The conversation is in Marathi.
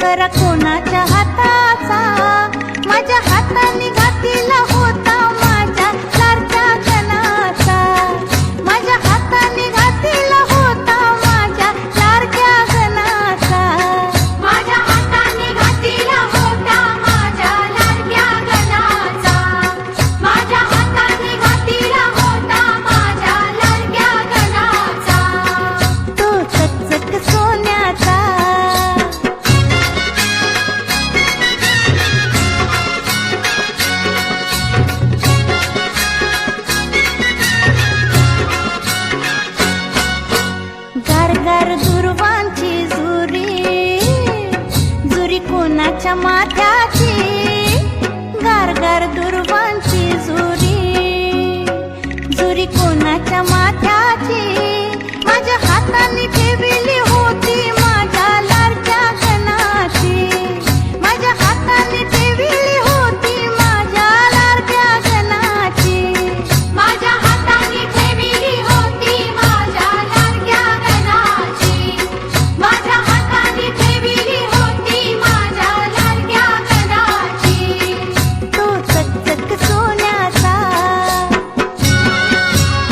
कर कोणाच्या हाताचा. माझ्या हाताने त्याच्या माथ्याची गारगार दुर्वांची झुरी झुरी कोणाच्या माथ्याची?